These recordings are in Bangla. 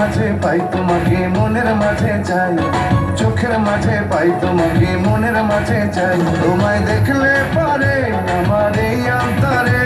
মাঝে পাই তোমাকে, মনের মাঝে চাই। চোখের মাঝে পাই তোমাকে, মনের মাঝে চাই। তোমায় দেখলে পারে আমার এই আন্তরে।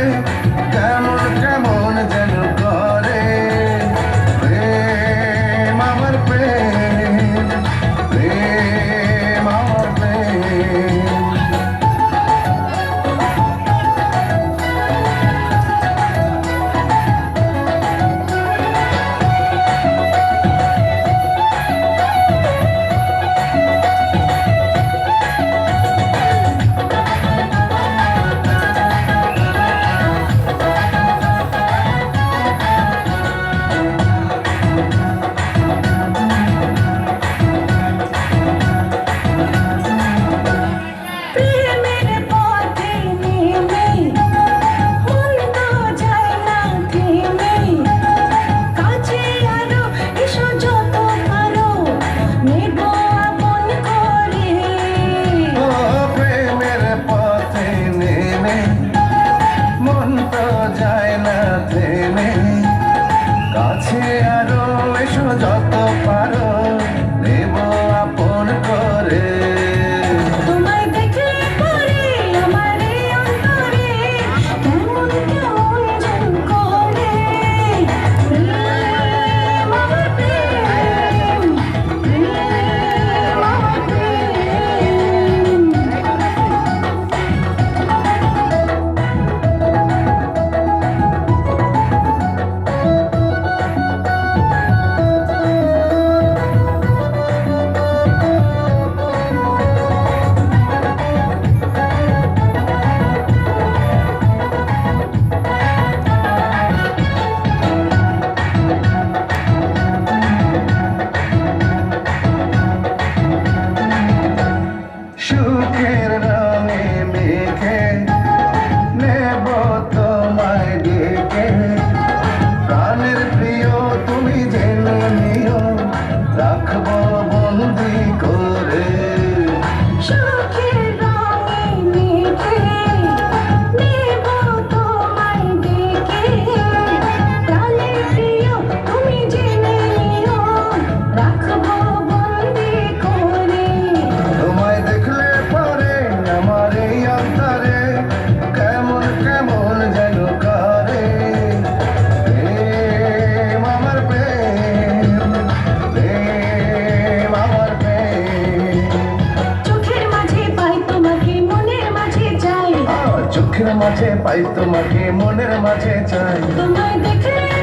চোখের মাঝে পাই তোমাকে মনের মাঝে চাই। তোমায় দেখে